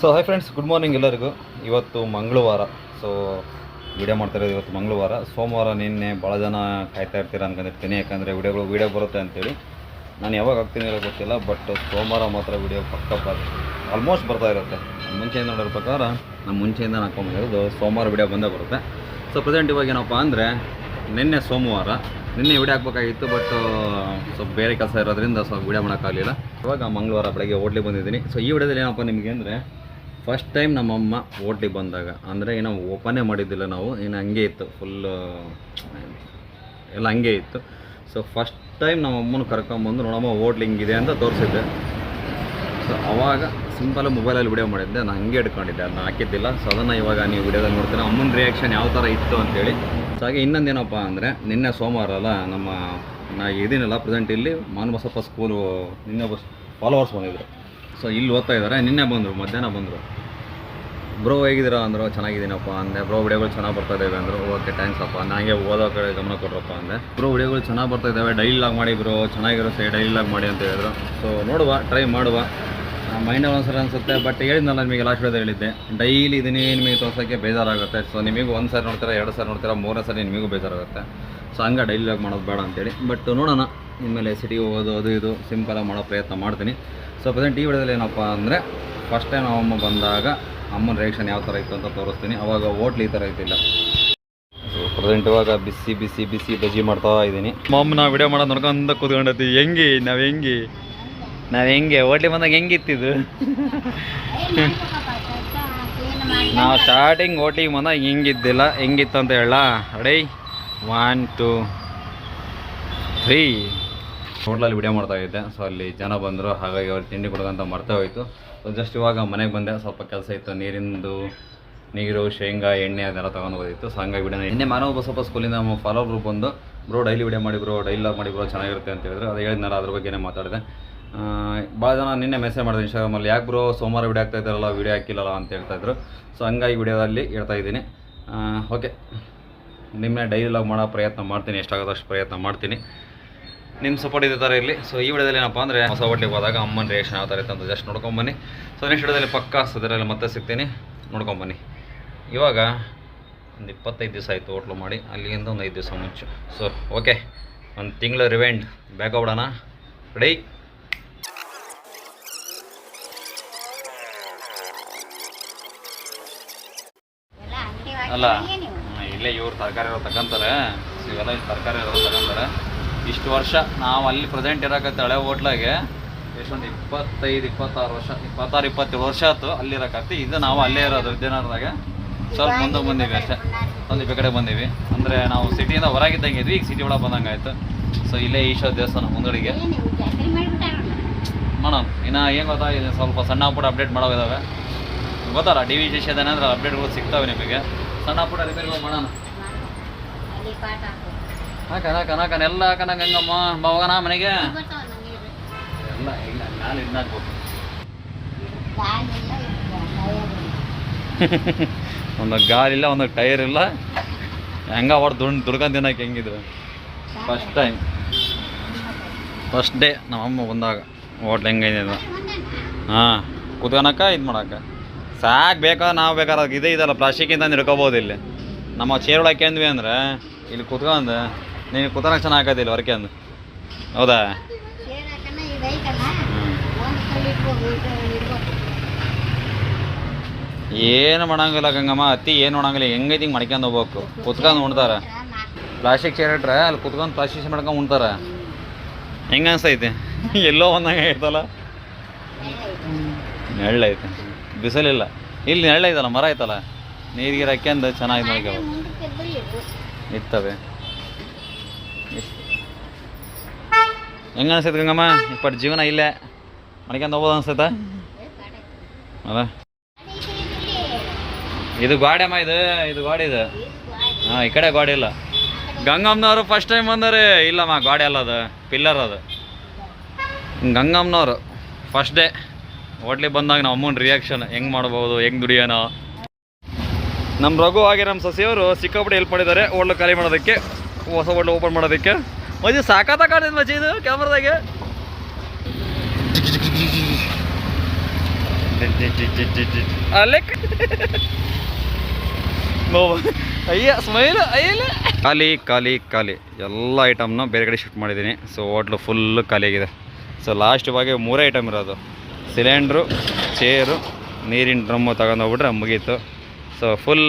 So hi friends good morning ಎಲ್ಲರಿಗೂ. ಇವತ್ತು ಮಂಗಳವಾರ. ಸೊ ವಿಡಿಯೋ ಮಾಡ್ತಾ ಇರೋದು ಇವತ್ತು ಮಂಗಳವಾರ. ಸೋಮವಾರ ನಿನ್ನೆ ಭಾಳ ಜನ ಕಾಯ್ತಾ ಇರ್ತೀರ ಅನ್ಕೊಂಡಿರ್ತೀನಿ. ಯಾಕಂದರೆ ವೀಡಿಯೋಗಳು ವಿಡಿಯೋ ಬರುತ್ತೆ ಅಂತೇಳಿ. ನಾನು ಯಾವಾಗ ಹಾಕ್ತೀನಿ ಹೇಳೋ ಗೊತ್ತಿಲ್ಲ ಬಟ್ ಸೋಮವಾರ ಮಾತ್ರ ವಿಡಿಯೋ ಪಕ್ಕ ಆಲ್ಮೋಸ್ಟ್ ಬರ್ತಾ ಇರುತ್ತೆ. ಮುಂಚೆಯಿಂದ ನೋಡೋ ಪ್ರಕಾರ ನಾನು ಮುಂಚೆಯಿಂದ ಹಾಕೊಂಡ್ಬಂದಿರೋದು ಸೋಮವಾರ ವಿಡಿಯೋ ಬಂದೇ ಬರುತ್ತೆ. ಸೊ ಪ್ರೆಸೆಂಟ್ ಇವಾಗ ಏನಪ್ಪ ಅಂದರೆ, ನಿನ್ನೆ ಸೋಮವಾರ, ನಿನ್ನೆ ವಿಡಿಯೋ ಹಾಕ್ಬೇಕಾಗಿತ್ತು ಬಟ್ ಸ್ವಲ್ಪ ಬೇರೆ ಕೆಲಸ ಇರೋದ್ರಿಂದ ಸ್ವಲ್ಪ ವಿಡಿಯೋ ಮಾಡೋಕ್ಕಾಗಲಿಲ್ಲ. ಇವಾಗ ಮಂಗಳವಾರ ಬೆಳಗ್ಗೆ ಓಡ್ಲಿ ಬಂದಿದ್ದೀನಿ. ಸೊ ಈ ವಿಡಿಯೋದಲ್ಲಿ ಏನಪ್ಪ ನಿಮಗೆ ಅಂದರೆ ಫಸ್ಟ್ ಟೈಮ್ ನಮ್ಮಮ್ಮ ಓಟಿಗೆ ಬಂದಾಗ, ಅಂದರೆ ಏನೋ ಓಪನೇ ಮಾಡಿದ್ದಿಲ್ಲ ನಾವು, ಏನು ಹಂಗೆ ಇತ್ತು ಫುಲ್ಲು ಎಲ್ಲ ಹಂಗೆ ಇತ್ತು. ಸೊ ಫಸ್ಟ್ ಟೈಮ್ ನಮ್ಮಮ್ಮನ ಕರ್ಕೊಂಬಂದು ನೋಡಮ್ಮ ಓಟ್ಲು ಹಿಂಗಿದೆ ಅಂತ ತೋರಿಸಿದ್ದೆ. ಸೊ ಅವಾಗ ಸಿಂಪಲ್ ಮೊಬೈಲಲ್ಲಿ ವಿಡಿಯೋ ಮಾಡಿದ್ದೆ. ನಾನು ಹಂಗೆ ಇಟ್ಕೊಂಡಿದ್ದೆ ಅದನ್ನ ಹಾಕಿದ್ದಿಲ್ಲ. ಸೊ ಅದನ್ನು ಇವಾಗ ನೀವು ವಿಡಿಯೋದಲ್ಲಿ ನೋಡ್ತೀರಾ, ಅಮ್ಮನ ರಿಯಾಕ್ಷನ್ ಯಾವ ಥರ ಇತ್ತು ಅಂತೇಳಿ. ಸೊ ಹಾಗೆ ಇನ್ನೊಂದೇನಪ್ಪ ಅಂದರೆ, ನಿನ್ನೆ ಸೋಮವಾರ ಅಲ್ಲ, ನಮ್ಮ, ನಾ ಇದೀನಲ್ಲ ಪ್ರೆಸೆಂಟ್ ಇಲ್ಲಿ, ಮಾನಬಸಪ್ಪ ಸ್ಕೂಲು ನಿನ್ನೆ ಫಾಲೋವರ್ಸ್ ಬಂದಿದ್ರು. ಸೊ ಇಲ್ಲಿ ಓದ್ತಾ ಇದ್ದಾರೆ. ನಿನ್ನೆ ಬಂದರು, ಮಧ್ಯಾಹ್ನ ಬಂದರು. ಬ್ರೋ, ಹೇಗಿದ್ದೀರಾ? ಅಂದರು, ಚೆನ್ನಾಗಿದ್ದೀನಪ್ಪ ಅಂದೆ. ಬ್ರೋ, ವಿಡಿಯೋಗಳು ಚೆನ್ನಾಗಿ ಬರ್ತಾ ಇದ್ದಾವೆ ಅಂದರು. ಓಕೆ ಥ್ಯಾಂಕ್ಸ್ ಅಪ್ಪ. ನನಗೆ ಓದೋ ಕಡೆ ಗಮನ ಕೊಡ್ರಪ್ಪ ಅಂದೆ. ಬ್ರೋ, ವಿಡಿಯೋಗಳು ಚೆನ್ನಾಗಿ ಬರ್ತಾ ಇದ್ದಾವೆ ಡೈಲಿ ಮಾಡಿ ಬ್ರೋ. ಚೆನ್ನಾಗಿರೋ ಸೈ ಡೈಲಿ ಲಾಗ್ ಮಾಡಿ ಅಂತ ಹೇಳಿದ್ರು. ಸೊ ನೋಡುವ ಟ್ರೈ ಮಾಡುವ. ಮೈಂಡಲ್ಲಿ ಒಂದ್ಸಲ ಅನಿಸುತ್ತೆ ಬಟ್ ಹೇಳಿದ್ನಲ್ಲ ನಿಮಗೆ ಲಾಸ್ಟ್ ವಿಡಿಯೋದಲ್ಲಿ ಹೇಳಿದ್ದೆ. ಡೈಲಿ ಇದನ್ನೇ ನಿಮಗೆ ತೋರ್ಸೋಕ್ಕೆ ಬೇಜಾರಾಗುತ್ತೆ. ಸೊ ನಿಮಗೂ ಒಂದು ಸಾರಿ ನೋಡ್ತೀರಾ, ಎರಡು ಸಾರಿ ನೋಡ್ತೀರಾ, ಮೂರನೇ ಸಾರಿ ನಿಮಗೂ ಬೇಜಾರಾಗುತ್ತೆ. ಸೊ ಹಂಗೆ ಡೈಲಿ ಲಾಗ್ ಮಾಡೋದು ಬೇಡ ಅಂತೇಳಿ. ಬಟ್ ನೋಡೋಣ. ಇನ್ಮೇಲೆ ಸಿಟಿಗೆ ಹೋಗೋದು, ಅದು ಇದು ಸಿಂಪಲಾಗಿ ಮಾಡೋ ಪ್ರಯತ್ನ ಮಾಡ್ತೀನಿ. ಸೊ ಪ್ರೆಸೆಂಟ್ ಈ ವಿಡಿಯೋದಲ್ಲಿ ಏನಪ್ಪ ಅಂದರೆ ಫಸ್ಟ್ ಟೈಮ್ ಅಮ್ಮ ಬಂದಾಗ ಅಮ್ಮನ ರಿಯಾಕ್ಷನ್ ಯಾವ ಥರ ಇತ್ತು ಅಂತ ತೋರಿಸ್ತೀನಿ. ಅವಾಗ ಓಟ್ಲಿ ಈ ಥರ ಇದ್ದಿಲ್ಲ ಸೊ ಪ್ರೆಸೆಂಟ್ ಇವಾಗ ಬಿಸಿ ಬಿಸಿ ಬಿಸಿ ಬಜ್ಜಿ ಮಾಡ್ತಾ ಇದ್ದೀನಿ. ಅಮ್ಮ ನಾವು ವಿಡಿಯೋ ಮಾಡೋದು ನೋಡ್ಕೊಂತ ಕೂತ್ಕೊಂಡೈತಿ ಹೆಂಗೆ? ನಾವು ಹೆಂಗೆ? ನಾವು ಹೆಂಗೆ? ಓಟ್ಲಿ ಬಂದಾಗ ಹೆಂಗಿತ್ತಿದ್ದು ನಾವು ಸ್ಟಾರ್ಟಿಂಗ್ ಓಟ್ಲಿ ಬಂದಾಗ ಹೆಂಗಿದ್ದಿಲ್ಲ ಹೆಂಗಿತ್ತು ಅಂತ ಹೇಳ ಅಡೈ ಒನ್ ಟು ತ್ರೀ ಹೋಟ್ಲಲ್ಲಿ ವಿಡಿಯೋ ಮಾಡ್ತಾ ಇದ್ದೆ. ಸೊ ಅಲ್ಲಿ ಜನ ಬಂದರು. ಹಾಗಾಗಿ ಅವ್ರು ತಿಂಡಿ ಕೊಡೋದಂತ ಮರ್ತಾ ಹೋಯಿತು. ಸೊ ಜಸ್ಟ್ ಇವಾಗ ಮನೆಗೆ ಬಂದೆ. ಸ್ವಲ್ಪ ಕೆಲಸ ಇತ್ತು. ನೀರಿಂದು, ನೀರು, ಶೇಂಗಾ, ಎಣ್ಣೆ ಅದೆಲ್ಲ ತೊಗೊಂಡು ಹೋಗಿತ್ತು. ಸೊ ಹಂಗಾಗಿ ವಿಡಿಯೋ ನಿನ್ನೆ ಮಾನವ ಸ್ವಲ್ಪ ಸ್ಕೂಲಿಂದ ನಮ್ಮ ಫಾಲೋ ಗ್ರೂಪ್ ಬಂದು ಬ್ರೋ, ಡೈಲಿ ವಿಡಿಯೋ ಮಾಡಿ, ಬ್ರೋ, ಡೈಲಿ ಲಾಗ್ ಮಾಡಿ, ಬ್ರೋ, ಚೆನ್ನಾಗಿರುತ್ತೆ ಅಂತ ಹೇಳಿದ್ರು. ಅದು ಹೇಳಿದ್ನಲ್ಲ, ಅದ್ರ ಬಗ್ಗೆನೇ ಮಾತಾಡಿದೆ. ಭಾಳ ಜನ ನಿನ್ನೆ ಮೆಸೇಜ್ ಮಾಡಿದೆ ಇನ್ಸ್ಟಾಗ್ರಾಮಲ್ಲಿ ಯಾಕೆ ಬ್ರೋ, ಸೋಮವಾರ ವಿಡಿಯೋ ಆಗ್ತಾ ಇದ್ದಾರಲ್ಲ, ವಿಡಿಯೋ ಹಾಕಿಲ್ಲಲ್ಲ ಅಂತ ಹೇಳ್ತಾ ಇದ್ರು. ಸೊ ಹಂಗಾಗಿ ವಿಡಿಯೋದಲ್ಲಿ ಹೇಳ್ತಾ ಇದ್ದೀನಿ. ಓಕೆ ನಿಮ್ಮನ್ನ ಡೈಲಿ ಲಾಗ್ ಮಾಡೋ ಪ್ರಯತ್ನ ಮಾಡ್ತೀನಿ. ಎಷ್ಟಾಗದಷ್ಟು ಪ್ರಯತ್ನ ಮಾಡ್ತೀನಿ. ನಿಮ್ಮ ಸಪೋರ್ಟ್ ಇದೇ ಥರ ಇರಲಿ. ಸೊ ಈ ವಿಡಿಯೋದಲ್ಲಿ ಏನಪ್ಪ ಅಂದರೆ ಹೊಸ ಹೋಟ್ಲಿಗೆ ಹೋದಾಗ ಅಮ್ಮನ ರಿಯಾಕ್ಷನ್ ಯಾವ ಥರ ಇತ್ತು ಅಂತ ಜಸ್ಟ್ ನೋಡ್ಕೊಂಬನ್ನಿ ಸೊ ನೆಕ್ಸ್ಟ್ ವಿಡಿಯೋದಲ್ಲಿ ಪಕ್ಕಾ ಸದರಲ್ಲಿ ಮತ್ತೆ ಸಿಗ್ತೀನಿ. ನೋಡ್ಕೊಂಬನ್ನಿ ಇವಾಗ ಒಂದು ಇಪ್ಪತ್ತೈದು ದಿವಸ ಆಯಿತು ಹೋಟ್ಲು ಮಾಡಿ. ಅಲ್ಲಿಂದ ಒಂದು ಐದು ದಿವಸ ಮುಂಚೆ. ಸೊ ಓಕೆ ಒಂದು ತಿಂಗಳು ರಿವೆಂಡ್ ಬ್ಯಾಕ್ ಹೋಗ್ಬಿಡೋಣ. ರೆಡಿ ಅಲ್ಲ ಇಲ್ಲೇ ಇವ್ರು ತರಕಾರಿ ಇರೋ ತಗೊಂತಾರೆ ಇವೆಲ್ಲ ತರಕಾರಿ ಇರೋ ತಗೊಂತಾರೆ ಇಷ್ಟು ವರ್ಷ ನಾವು ಅಲ್ಲಿ ಪ್ರೆಸೆಂಟ್ ಇರೋಕತ್ತೆ ಹಳೆ ಹೋಟ್ಲಾಗೆ ಎಷ್ಟೊಂದು ಇಪ್ಪತ್ತೈದು ಇಪ್ಪತ್ತಾರು ವರ್ಷ ಇಪ್ಪತ್ತಾರು ಇಪ್ಪತ್ತೇಳು ವರ್ಷ ಆಯ್ತು ಅಲ್ಲಿ ಇರೋಕತ್ತೆ ಇದು ನಾವು ಅಲ್ಲೇ ಇರೋದು ವಿದ್ಯಾನಗರದಾಗ. ಸ್ವಲ್ಪ ಮುಂದೆ ಬಂದೀವಿ ಅಷ್ಟೇ. ಒಂದು ಈ ಕಡೆ ಬಂದೀವಿ. ಅಂದರೆ ನಾವು ಸಿಟಿಯಿಂದ ಹೊರಗಿದ್ದಂಗೆ ಇದ್ವಿ ಈಗ ಸಿಟಿ ಒಳಗೆ ಬಂದಂಗೆ ಆಯಿತು. ಸೊ ಇಲ್ಲೇ ಈಶ್ವರ ದೇವಸ್ಥಾನ ಮುಂದಡಿಗೆ ಮಾಡೋಣ ಇನ್ನು ಏನು ಗೊತ್ತಾ? ಇದು ಸ್ವಲ್ಪ ಸಣ್ಣ ಪುಟ್ಟ ಅಪ್ಡೇಟ್ ಮಾಡೋದಾವೆ ಗೊತ್ತಲ್ಲ ಡಿ ವಿ ಸ್ಟೇಷನ್ ಅಂದ್ರೆ ಅಪ್ಡೇಟ್ಗಳು ಸಿಗ್ತಾವೆ ನಿಮಗೆ. ಸಣ್ಣ ಪುಟ್ಟ ರಿಪೇರಿಗಳು ಮಾಡೋಣ. ಹಾಕನ ಹಾಕನ ಹಾಕನ ಎಲ್ಲ ಹಾಕನ ಗಂಗಮ್ಮ ಹೋಗೋಣ ಮನೆಗೆ. ಎಲ್ಲ ಇಲ್ಲ, ನಾನು ಇದನ್ನ ಒಂದು ಗಾಲಿಲ್ಲ ಒಂದು ಟೈರ್ ಇಲ್ಲ. ಹೆಂಗ ಅವ್ರು ದುಂಡ್ ದುರ್ಗಂಧ ಹೆಂಗಿದ್ರು? ಫಸ್ಟ್ ಟೈಮ್ ಫಸ್ಟ್ ಡೇ ನಮ್ಮಮ್ಮ ಬಂದಾಗ. ಹೋಟ್ಲ್ ಹೆಂಗೈದ ಹಾಂ, ಕುತ್ಕೊಳಕ, ಇದು ಮಾಡಕ್ಕೆ ಸಾಕು ಬೇಕಾದ್ರೆ ನಾವು ಬೇಕಾದ್ರೆ ಇದೇ ಇದಲ್ಲ ಪ್ಲಾಸ್ಟಿಕ್ಕಿಂದ ಹಿಡ್ಕೋಬೋದು ಇಲ್ಲಿ. ನಮ್ಮ ಚೇರ್ ಒಳಗೆ ಅಂದ್ರೆ, ಇಲ್ಲಿ ಕುತ್ಕೊಂಡು ನೀನು ಕುತನ ಚೆನ್ನಾಗಿ ಇಲ್ಲಿ ಹೊರಕೆ ಅಂದು. ಹೌದಾ? ಏನು ಮಾಡಂಗಿಲ್ಲ ಗಂಗಮ್ಮ ಅತ್ತಿ ಏನು ಮಾಡಂಗಿಲ್ಲ ಹೆಂಗೈತಿ ಹಿಂಗೆ ಮಾಡ್ಕೊಂಡು ಹೋಗ್ಬೇಕು. ಕುತ್ಕೊಂಡು ಉಣ್ತಾರ. ಪ್ಲಾಸ್ಟಿಕ್ ಚೇರ್ ಇಟ್ರೆ ಅಲ್ಲಿ ಕುತ್ಕೊಂಡು ಪ್ಲಾಸ್ಟಿಕ್ ಮಾಡ್ಕೊಂಡು ಉಣ್ತಾರ. ಹೆಂಗೆ ಅನ್ಸೈತೆ? ಎಲ್ಲೋ ಒಂದಂಗೆ ಐತಲ್ಲ ನೆಳ್ಳೈತೆ ಬಿಸಿಲಿಲ್ಲ. ಇಲ್ಲಿ ನೆಳ್ಳೈತಲ್ಲ ಮರ ಐತಲ್ಲ. ನೀರಿಗೆ ಹಾಕ್ಯಂದು ಚೆನ್ನಾಗಿ ಮಾಡ್ಕೊ ಇರ್ತವೆ ಹೆಂಗೆ ಅನ್ಸೈತೆ ಗಂಗಮ್ಮ? ಇಪ್ಪಟ್ ಜೀವನ ಇಲ್ಲೇ. ಮನೆಗೆ ಹೋಗೋದು ಅನ್ಸೈತ? ಅದ ಇದು ಗಾಡಿ ಅಮ್ಮ ಇದು ಇದು ಗಾಡಿ ಇದು. ಹಾಂ, ಈ ಕಡೆ ಗಾಡಿ ಇಲ್ಲ. ಗಂಗಮ್ಮನವರು ಫಸ್ಟ್ ಟೈಮ್ ಬಂದರೆ. ಇಲ್ಲಮ್ಮ, ಗಾಡಿ ಅಲ್ಲ ಅದು. ಪಿಲ್ಲರ್ ಅದು. ಗಂಗಮ್ಮನವರು ಫಸ್ಟ್ ಡೇ ಹೋಟ್ಲಿಗೆ ಬಂದಾಗ ನಮ್ಮ ಅಮ್ಮನ ರಿಯಾಕ್ಷನ್ ಹೆಂಗ್ ಮಾಡ್ಬೋದು, ಹೆಂಗೆ ದುಡಿಯೋನೋ. ನಮ್ಮ ರಘು ಆಗಿ ನಮ್ಮ ಸಸಿಯವರು ಸಿಕ್ಕಾಪಟ್ಟೆ ಹೆಲ್ಪ್ ಮಾಡಿದ್ದಾರೆ. ಓಡ್ಲು ಖಾಲಿ ಮಾಡೋದಕ್ಕೆ. ಹೊಸ ಹೋಟ್ಲು ಓಪನ್ ಮಾಡೋದಕ್ಕೆ. ಮಜಿ ಸಾಕಾತ ಕಾಣಿದ್ ಮಜಿ ಇದು ಕ್ಯಾಮ್ರದಾಗೆ ಅಯ್ಯ ಸ್ಮೈಲ್ ಅಯ್ಯಲ್ಲ ಖಾಲಿ ಖಾಲಿ ಖಾಲಿ. ಎಲ್ಲ ಐಟಮ್ನ ಬೇರೆ ಕಡೆ ಶಿಫ್ಟ್ ಮಾಡಿದ್ದೀನಿ. ಸೊ ಹೋಟ್ಲು ಫುಲ್ಲು ಖಾಲಿಯಾಗಿದೆ ಸೊ ಲಾಸ್ಟ್ ಇವಾಗ ಮೂರೇ ಐಟಮ್ ಇರೋದು. ಸಿಲಿಂಡ್ರು ಚೇರು ನೀರಿನ ಡ್ರಮ್ಮು ತಗೊಂಡೋಗ್ಬಿಟ್ರೆ ಮುಗೀತು. ಸೊ ಫುಲ್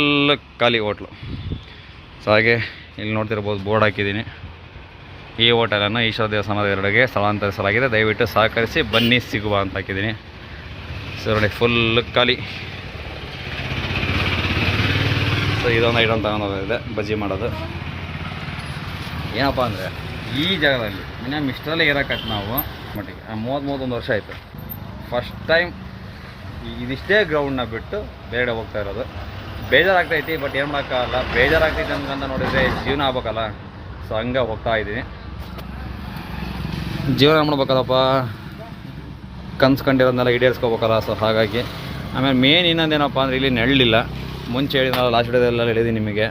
ಖಾಲಿ ಹೋಟ್ಲು ಸೊ ಹಾಗೆ ಇಲ್ಲಿ ನೋಡ್ತಿರ್ಬೋದು ಬೋರ್ಡ್ ಹಾಕಿದ್ದೀನಿ. ಈ ಹೋಟೆಲನ್ನು ಈಶ್ವರ ದೇವಸ್ಥಾನದ ಎರಡೆಗೆ ಸ್ಥಳಾಂತರಿಸಲಾಗಿದೆ. ದಯವಿಟ್ಟು ಸಹಕರಿಸಿ, ಬನ್ನಿ, ಸಿಗುವ ಅಂತ ಹಾಕಿದ್ದೀನಿ. ಸೊ ನೋಡಿ ಫುಲ್ ಖಾಲಿ. ಸೊ ಇದೊಂದು ಐಟಮ್ ತಗೊಂಡೋಗಿದೆ ಬಜ್ಜಿ ಮಾಡೋದು. ಏನಪ್ಪ ಅಂದರೆ, ಈ ಜಾಗದಲ್ಲಿ ಮಿನಿಮಮ್ ಇಷ್ಟರಲ್ಲೇ ಇರೋಕತ್ತು ನಾವು, ಮಟ್ಟಿಗೆ ಮೂವತ್ತು ಮೂವತ್ತೊಂದು ವರ್ಷ ಆಯಿತು. ಫಸ್ಟ್ ಟೈಮ್ ಇದಿಷ್ಟೇ ಗ್ರೌಂಡನ್ನ ಬಿಟ್ಟು ಬೇರೆ ಹೋಗ್ತಾ ಇರೋದು. ಬೇಜಾರಾಗ್ತೈತಿ ಬಟ್ ಏನು ಮಾಡೋಕ್ಕಾಗಲ್ಲ. ಬೇಜಾರಾಗ್ತೈತಿ ಅಂತ ನೋಡಿದರೆ ಜೀವನ ಆಗ್ಬೇಕಲ್ಲ. ಸೊ ಹಂಗೆ ಹೋಗ್ತಾ ಇದ್ದೀನಿ. ಜೀವನ ಮಾಡ್ಬೇಕಲ್ಲಪ್ಪ? ಕನ್ಸು ಕಂಡಿರೋದನ್ನೆಲ್ಲ ಈಡೇರಿಸ್ಕೋಬೇಕಲ್ಲ ಸೊ ಹಾಗಾಗಿ. ಆಮೇಲೆ ಮೇನ್ ಇನ್ನೊಂದೇನಪ್ಪ ಅಂದರೆ ಇಲ್ಲಿ ನೆರಳಿಲ್ಲ. ಮುಂಚೆ ಹೇಳಿದ್ನಲ್ಲ ಲಾಸ್ಟ್ ವಿಡಿಯೋದೆಲ್ಲ ಹೇಳಿದ್ದೀನಿ ನಿಮಗೆ.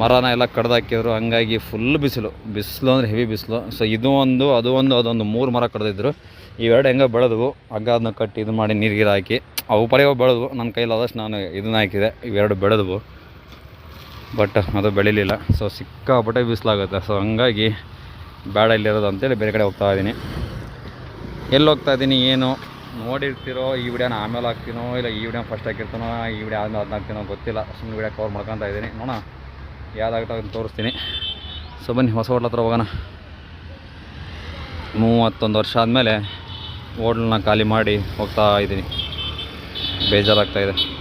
ಮರನ ಎಲ್ಲ ಕಡ್ದಾಕಿದ್ರು, ಹಂಗಾಗಿ ಫುಲ್ ಬಿಸಿಲು. ಬಿಸಿಲು ಅಂದರೆ ಹೆವಿ ಬಿಸಿಲು. ಸೊ ಇದು ಒಂದು, ಅದು ಒಂದು, ಅದೊಂದು ಮೂರು ಮರ ಕಡ್ದಿದ್ರು. ಇವೆರಡು ಹೆಂಗೆ ಬೆಳೆದವು. ಹಗ್ಗ ಅದನ್ನ ಕಟ್ಟಿ ಇದು ಮಾಡಿ ನೀರಿಗೆ ಹಾಕಿ. ಅವು ಪಡೆಯೋ ಬೆಳೆದವು. ನನ್ನ ಕೈಲಾದಷ್ಟು ನಾನು ಇದನ್ನ ಹಾಕಿದೆ. ಇವೆರಡು ಬೆಳೆದವು. ಬಟ್ ಅದು ಬೆಳಿಲಿಲ್ಲ. ಸೊ ಸಿಕ್ಕಾಪಟ್ಟೆ ಬಿಸಿಲಾಗುತ್ತೆ. ಸೊ ಹಂಗಾಗಿ ಬೇಡ ಇಲ್ಲಿರೋದು ಅಂತೇಳಿ ಬೇರೆ ಕಡೆ ಹೋಗ್ತಾ ಇದ್ದೀನಿ. ಎಲ್ಲಿ ಹೋಗ್ತಾ ಇದ್ದೀನಿ, ಏನು ನೋಡಿರ್ತಿರೋ ಈ ವಿಡಿಯೋನ ಆಮೇಲೆ ಹಾಕ್ತೀನೋ ಇಲ್ಲ ಈ ವಿಡಿಯೋ ಫಸ್ಟ್ ಹಾಕಿರ್ತೀನೋ, ಈ ವಿಡಿಯೋ ಆದ್ಮೇಲೆ ಅದನ್ನ ಹಾಕ್ತೀನೋ ಗೊತ್ತಿಲ್ಲ. ಸುಮ್ಮನೆ ವಿಡಿಯೋ ಕವರ್ ಮಾಡ್ಕೊತಾ ಇದ್ದೀನಿ. ನೋಡೋಣ. ಯಾವ್ದಾಗುತ್ತೆ ಅದನ್ನು ತೋರಿಸ್ತೀನಿ. ಸೊ ಬನ್ನಿ, ಹೊಸ ಹೋಟ್ಲ ಹತ್ರ ಹೋಗೋಣ. ಮೂವತ್ತೊಂದು ವರ್ಷ ಆದಮೇಲೆ ಹೋಟ್ಲನ್ನ ಖಾಲಿ ಮಾಡಿ ಹೋಗ್ತಾ ಇದ್ದೀನಿ. ಬೇಜಾರಾಗ್ತಾ ಇದೆ.